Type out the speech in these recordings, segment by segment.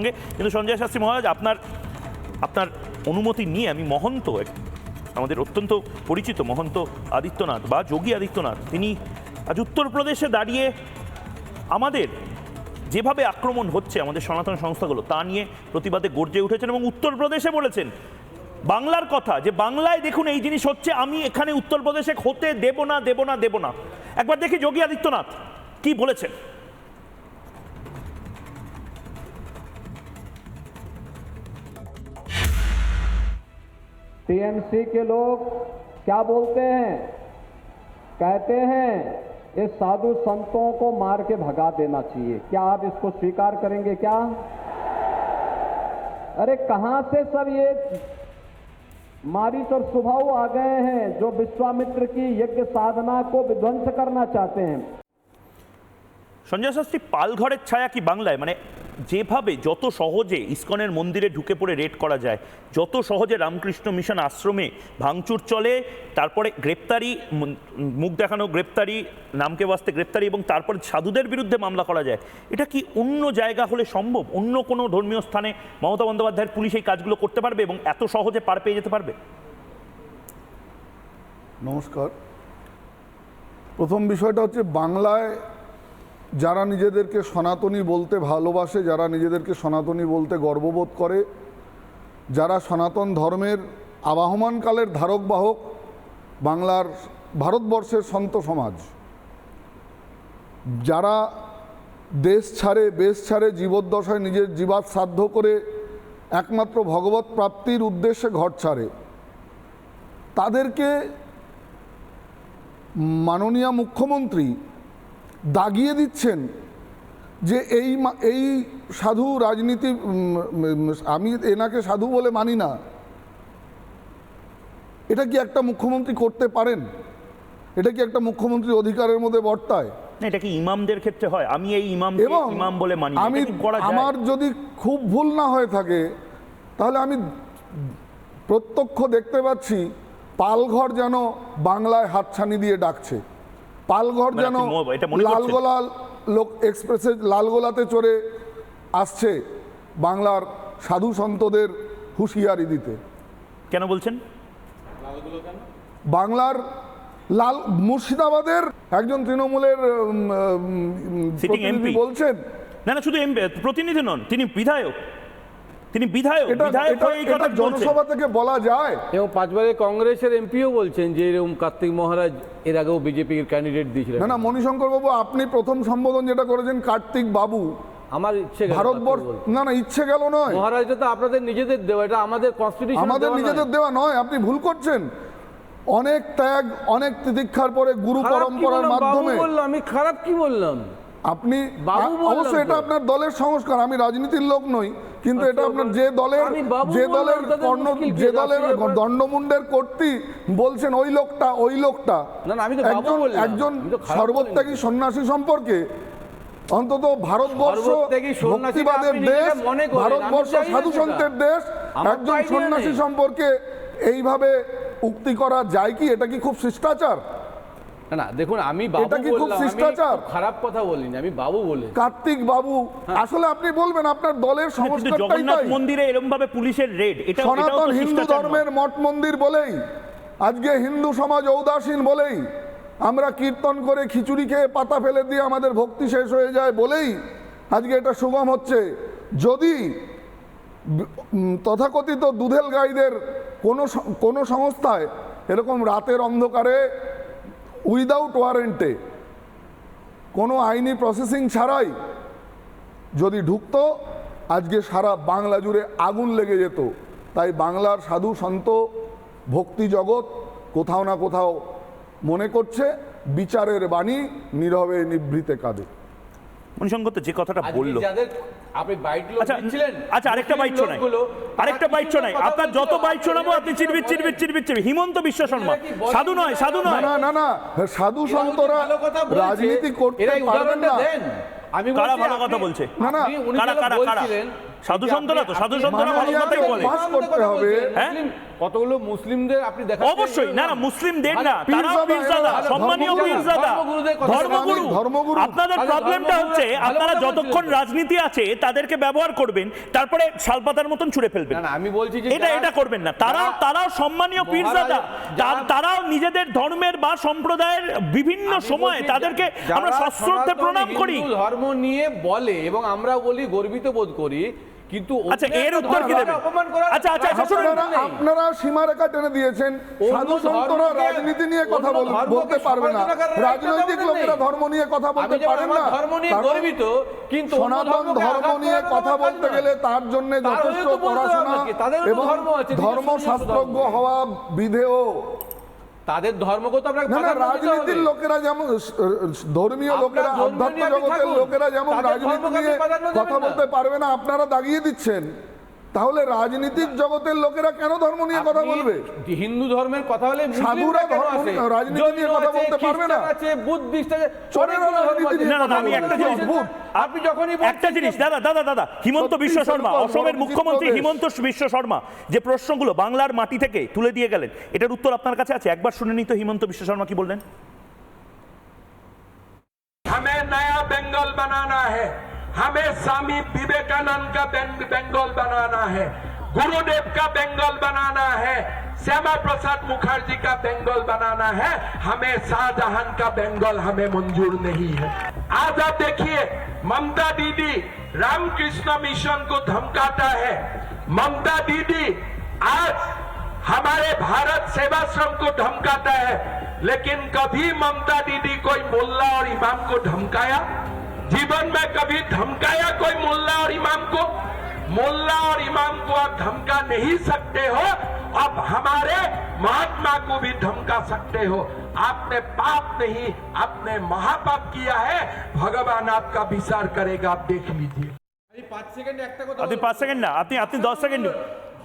সঙ্গে। কিন্তু সঞ্জয় শাস্ত্রী মহারাজ, আপনার আপনার অনুমতি নিয়ে আমি মহন্ত আমাদের অত্যন্ত পরিচিত মহন্ত আদিত্যনাথ বা যোগী আদিত্যনাথ, তিনি আজ উত্তরপ্রদেশে দাঁড়িয়ে আমাদের যেভাবে আক্রমণ হচ্ছে আমাদের সনাতন সংস্থাগুলো, তা নিয়ে প্রতিবাদে গর্জে উঠেছেন এবং উত্তরপ্রদেশে বলেছেন, বাংলার কথা, যে বাংলায় দেখুন এই জিনিস হচ্ছে, আমি এখানে উত্তরপ্রদেশে হতে দেব না দেব না দেব না। একবার দেখি যোগী আদিত্যনাথ, কি বলেছেন? टीएमसी के लोग क्या बोलते हैं? कहते हैं ये साधु संतों को मार के भगा देना चाहिए। क्या आप इसको स्वीकार करेंगे क्या? अरे कहाँ से सब ये मारिच और स्वभाव आ गए हैं जो विश्वामित्र की यज्ञ साधना को विध्वंस करना चाहते हैं? संजय शास्त्री पालघर छाया की बांग्लाয় मैंने যেভাবে যত সহজে ইস্কনের মন্দিরে ঢুকে পড়ে রেড করা যায়, যত সহজে রামকৃষ্ণ মিশন আশ্রমে ভাঙচুর চলে, তারপরে গ্রেপ্তারি মুখ দেখানো গ্রেপ্তারি, নামকে বাস্তে গ্রেপ্তারি এবং তারপর সাধুদের বিরুদ্ধে মামলা করা যায়, এটা কি অন্য জায়গা হলে সম্ভব? অন্য কোনো ধর্মীয় স্থানে মমতা বন্দ্যোপাধ্যায়ের পুলিশ এই কাজগুলো করতে পারবে এবং এত সহজে পার পেয়ে যেতে পারবে? নমস্কার। প্রথম বিষয়টা হচ্ছে বাংলায় যারা নিজেদেরকে সনাতনী বলতে ভালোবাসে, যারা নিজেদেরকে সনাতনী বলতে গর্ববোধ করে, যারা সনাতন ধর্মের আবাহমানকালের ধারক বাহক বাংলার ভারতবর্ষের সন্ত সমাজ, যারা দেশ ছাড়ে, বেশ ছাড়ে, জীবদ্দশায় নিজের জীবাত সাধ্য করে একমাত্র ভগবত প্রাপ্তির উদ্দেশ্যে ঘর ছাড়ে, তাদেরকে মাননীয় মুখ্যমন্ত্রী দাগিয়ে দিচ্ছেন যে এই এই সাধু রাজনীতি আমি এনাকে সাধু বলে মানি না। এটা কি একটা মুখ্যমন্ত্রী করতে পারেন? এটা কি একটা মুখ্যমন্ত্রী অধিকারের মধ্যে বর্তায়? এটা কি ইমামদের ক্ষেত্রে হয়? আমি এই ইমাম এবং ইমাম বলে মানি আমি? আমার যদি খুব ভুল না হয়ে থাকে তাহলে আমি প্রত্যক্ষ দেখতে পাচ্ছি পালঘর যেন বাংলায় হাতছানি দিয়ে ডাকছে। পালঘর মানে যেন আপনি ম- এটা মনে করছেন? লালগোলা লোক এক্সপ্রেসে লালগোলাতে চড়ে আসছে বাংলার সাধু সন্তদের হুঁশিয়ারি দিতে। কেন বলছেন? বাংলার লাল মুর্শিদাবাদের একজন তৃণমূলের প্রতিনিধি বলছেন। না না শুধু প্রতিনিধি নন তিনি বিধায়ক। তিনি বিধায়ক এটা বিধায়ক হয়ে এই কথা জনসভা থেকে বলা যায়। এবং পাঁচবারে কংগ্রেসের এমপিও বলছেন যে এরকম কার্তিক মহারাজ এর আগেও বিজেপির ক্যান্ডিডেট দিয়েছিলেন। না না মণিশঙ্কর বাবু আপনি প্রথম সম্বোধন যেটা করেছেন কার্তিক বাবু। আমার ইচ্ছে ভারতবর্ষ না না ইচ্ছে গেল নয়। মহারাজটা তো আপনাদের নিজেদের দেওয়া এটা আমাদের কনস্টিটিউশন আমাদের নিজেদের দেওয়া নয় আপনি ভুল করছেন। অনেক ত্যাগ অনেক তিতিক্ষার পরে গুরু পরম্পরার মাধ্যমে বললাম আমি খারাপ কি বললাম? আপনি বললাম অবশ্যই এটা আপনার দলের সংস্কার। আমি রাজনীতির লোক নই কিন্তু এটা আচ্ছা, আপনার যে দলের যে দলের কর্ণ যে দলের দণ্ডমুন্ডের কর্তৃ বলছেন ওই লোকটা ওই লোকটা। একজন একজন সর্বত্যাগী সন্ন্যাসী সম্পর্কে অন্তত ভারতবর্ষ ভক্তিবাদের দেশ ভারতবর্ষ সাধু সন্তের দেশ। একজন সন্ন্যাসী সম্পর্কে এইভাবে উক্তি করা যায় কি? এটা কি খুব শিষ্টাচার? না না দেখুন আমি বাবু বললাম শিষ্টাচার? খারাপ কথা বলিনি আমি বাবু বলি কার্তিক বাবু আসলে আপনি বলবেন আপনার দলের হ্যাঁ। সংস্কারটাই তাই মন্দিরে এরকম ভাবে পুলিশের রেড এটা সনাতন হিন্দু ধর্মের মঠ মন্দির বলেই আজকে হিন্দু সমাজ ঔদাসীন বলেই আমরা কীর্তন করে খিচুড়ি খেয়ে পাতা ফেলে দিয়ে আমাদের ভক্তি শেষ হয়ে যায় বলেই আজকে এটা সুগম হচ্ছে যদি তথাকথিত দুধেল গাইদের কোনো কোনো সংস্থায় এরকম রাতের অন্ধকারে উইদাউট ওয়ারেন্টে কোনো আইনি প্রসেসিং ছাড়াই যদি ঢুকত, আজকে সারা বাংলা জুড়ে আগুন লেগে যেত। তাই বাংলার সাধু সন্ত ভক্তি জগৎ কোথাও না কোথাও মনে করছে, বিচারের বাণী নীরবে নিভৃতে কাঁদে। মণিশঙ্কর তো যে কথাটা বলল আপনি বাইট আচ্ছা দিচ্ছিলেন আচ্ছা আরেকটা বাইট শোনাই আরেকটা বাইট শোনাই আপনার যত বাইট শোনাবো আপনি চিরবির চিরবির চিরবির চিরবির হিমন্ত বিশ্ব শর্মা? সাধু নয় সাধু নয় না না না সাধু সন্তরা কথা রাজনীতি করতে এরা পারবেন না আমি কারা ভালো কথা বলছে? না, না। কারা, কারা, কারা? সাধু সন্তরা তো, সাধু সন্তরা ভালো কথাই বলে। পাস করতে হবে। হ্যাঁ? কতগুলো মুসলিমদের আপনি দেখা অবশ্যই। না না মুসলিমদের না। তারাও পীরজাদা সম্মানীয় ধর্মগুরু। পীরজাদা ধর্মগুরু। ধর্মগুরু। আপনাদের প্রবলেমটা হচ্ছে ভালো আপনারা যতক্ষণ রাজনীতি আছে তাদেরকে ব্যবহার করবেন তারপরে শালপাতার মতন ছুড়ে ফেলবেন। না না আমি বলছি যে এটা এটা করবেন না। তারাও যারা- তারাও সম্মানীয় পীরজাদা তারাও নিজেদের ধর্মের বা সম্প্রদায়ের বিভিন্ন সময়ে তাদেরকে আমরা সশ্রদ্ধে প্রণাম করি। ধর্ম নিয়ে বলে এবং আমরা বলি গর্বিত বোধ করি কিন্তু আচ্ছা এর উত্তর কি দেবেন অপমান আচ্ছা আচ্ছা শুনুন। আপনারা সীমারেখা টেনে দিয়েছেন। সাধু সন্তরা রাজনীতি নিয়ে কথা বলতে পারবে না। রাজনৈতিক লোকেরা ধর্ম নিয়ে কথা বলতে পারেন না। ধর্ম নিয়ে গর্বিত কিন্তু সনাতন ধর্ম নিয়ে কথা বলতে গেলে তার জন্য যথেষ্ট পড়াশোনা এবং ধর্ম আছে, নিজস্ব ধর্মশাস্ত্রজ্ঞ হওয়া বিধেয়। তাদের ধর্মকে তো আপনাকে না রাজনীতির লোকেরা যেমন ধর্মীয় লোকেরা ধর্ম আধ্যাত্ম নিয়ে আপনি জগতের লোকেরা যেমন রাজনীতি নিয়ে কথা বলতে পারবে না আপনারা দাগিয়ে দিচ্ছেন। তাহলে রাজনীতিক জগতের লোকেরা কেন ধর্ম নিয়ে কথা আপনি বলবে হিন্দু ধর্মের কথা বলে সাধুরা মুসলিমরা কেন ধর্ম- আছে? রাজনীতি নিয়ে জৈন কথা আছে, বলতে পারবে না? খ্রিস্টান আছে বুদ্ধিস্ট আছে চোরেরা অনেকগুলো ধর্ম রাজনীতি আছে। নিয়ে না, না, কথা আমি বলবে। একটা এটা জিনিস- অদ্ভুত। আপনি যখনই একটা জিনিস দাদা দাদা দাদা হিমন্ত সত্যি বিশ্ব শর্মা সত্যি অসমের বড় মুখ্যমন্ত্রী বিচিত্র দেশ। হিমন্ত বিশ্ব শর্মা যে প্রশ্নগুলো বাংলার মাটি থেকে তুলে দিয়ে গেলেন এটার উত্তর আপনার কাছে আছে একবার শুনে নিত হিমন্ত বিশ্ব শর্মা কি বললেন हमें नया बंगाल बनाना है हमें स्वामी विवेकानंद का बंगाल बनाना है, गुरुदेव का बंगाल बनाना है श्यामा प्रसाद मुखर्जी का बंगाल बनाना है, हमें शाहजहां का बंगाल हमें मंजूर नहीं है। आज आप देखिए, ममता दीदी रामकृष्ण मिशन को धमकाता है। ममता दीदी आज हमारे भारत सेवाश्रम को धमकाता है, लेकिन कभी ममता दीदी कोई मुल्ला और इमाम को धमकाया जीवन में कभी धमकाया कोई मुल्ला और इमाम को मुल्ला और इमाम को आप धमका नहीं सकते हो अब हमारे महात्मा को भी धमका सकते हो आपने पाप नहीं आपने महापाप किया है भगवान आपका विचार करेगा आप देख लीजिए আমি পাঁচ সেকেন্ডে একটা কথা আপনি বলবো। পাঁচ সেকেন্ড না আপনি আপনি দশ সেকেন্ড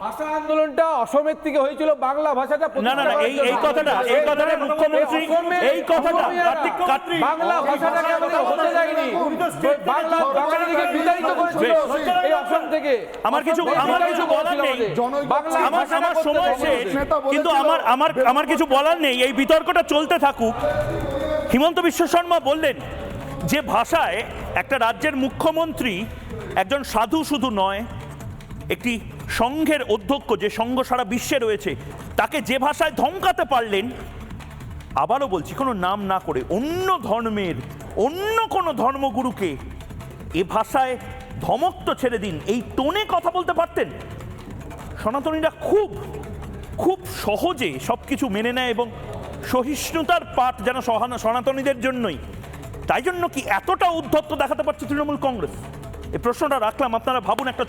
ভাষা আন্দোলনটা অসমের থেকে হয়েছিল বাংলা ভাষাটা না না না এই এই কথাটা এই কথাটা মুখ্যমন্ত্রী এই কথাটা কার্তিক কার্তিক বাংলা ভাষাটাকে আমাদের হতে দেয়নি। বাংলা বাঙালিকে বিতাড়িত করেছিল এই অসম থেকে। আমার কিছু আমার কিছু বলার নেই। আমার আমার সময় শেষ। কিন্তু আমার আমার আমার কিছু বলার নেই। এই বিতর্কটা চলতে থাকুক। হিমন্ত বিশ্ব শর্মা বললেন যে ভাষায় একটা রাজ্যের মুখ্যমন্ত্রী একজন সাধু শুধু নয় একটি সংঘের অধ্যক্ষ যে সংঘ সারা বিশ্বে রয়েছে, তাকে যে ভাষায় ধমকাতে পারলেন, আবারও বলছি, কোনো নাম না করে, অন্য ধর্মের, অন্য কোনো ধর্মগুরুকে এ ভাষায় ধমক তো ছেড়ে দিন, এই টোনে কথা বলতে পারতেন? সনাতনীরা খুব খুব সহজে সব কিছু মেনে নেয় এবং সহিষ্ণুতার পাঠ যেন সনাতনীদের জন্যই। তাই জন্য কি এতটা উদ্ধত্ত দেখাতে পারছে তৃণমূল কংগ্রেস? এই প্রশ্নটা রাখলাম, আপনারা ভাবুন একটা